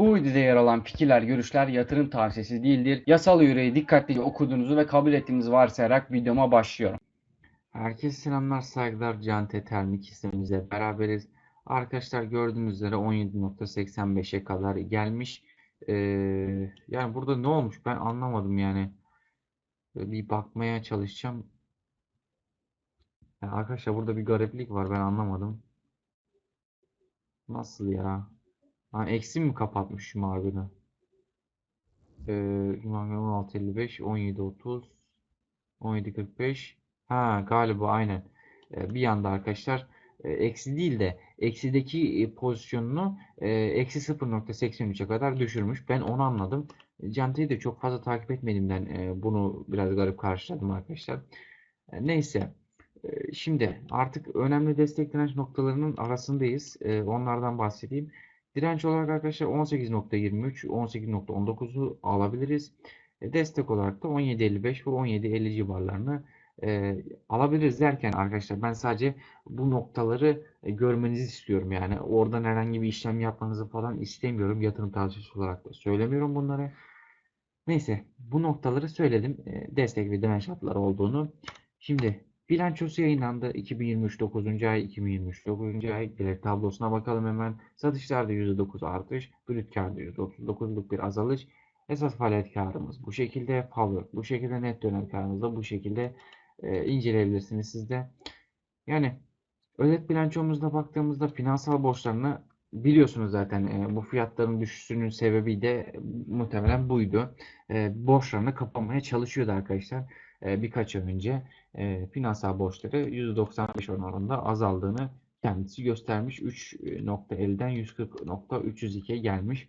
Bu videoda yer alan fikirler, görüşler yatırım tavsiyesi değildir. Yasal yüreği dikkatlice okuduğunuzu ve kabul ettiğinizi varsayarak videoma başlıyorum. Herkese selamlar, saygılar. Can Termik hissemizle beraberiz. Arkadaşlar gördüğünüz üzere 17.85'e kadar gelmiş. Ee, yani burada ne olmuş ben anlamadım yani. Bir bakmaya çalışacağım. Ya arkadaşlar burada bir gariplik var ben anlamadım. Nasıl ya? Ha, eksi mi kapatmış şu mavini? Ee, 16.55, 17.30, 17.45. Ha galiba aynen. Ee, bir yanda arkadaşlar e, eksi değil de eksideki e, pozisyonunu e, eksi 0.83'e kadar düşürmüş. Ben onu anladım. Cante'yi de çok fazla takip etmediğimden e, bunu biraz garip karşıladım arkadaşlar. E, neyse. E, şimdi artık önemli destek direnç noktalarının arasındayız. E, onlardan bahsedeyim. Direnç olarak arkadaşlar 18.23, 18.19'u alabiliriz. E, destek olarak da 17.55 ve 17.50 civarlarını e, alabiliriz derken arkadaşlar ben sadece bu noktaları e, görmenizi istiyorum. Yani oradan herhangi bir işlem yapmanızı falan istemiyorum. Yatırım tavsiyesi olarak da söylemiyorum bunları. Neyse bu noktaları söyledim. E, destek ve direnç hatları olduğunu. Şimdi bilançosu yayınlandı. 2023 9. ay, 2023 9. ay gelir tablosuna bakalım hemen. Satışlarda %9 artış, brüt karda %39'luk bir azalış. Esas faaliyet karımız bu şekilde, FAVÖ bu şekilde, net dönem karımız da bu şekilde e, inceleyebilirsiniz siz de. Yani özet bilançomuzda baktığımızda finansal borçlarını biliyorsunuz zaten e, bu fiyatların düşüşünün sebebi de muhtemelen buydu. E, borçlarını kapamaya çalışıyordu arkadaşlar. E, birkaç ay önce e, finansal borçları %95 oranında azaldığını kendisi göstermiş. 3.50'den 140.302'ye gelmiş.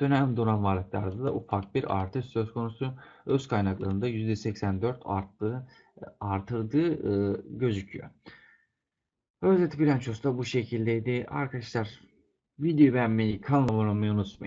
Dönem duran varlıklarda da ufak bir artış söz konusu. Öz kaynaklarında %84 arttığı, artırdığı e, gözüküyor. Özet bilançosu da bu şekildeydi. Arkadaşlar videoyu beğenmeyi, kanalıma abone olmayı unutmayın.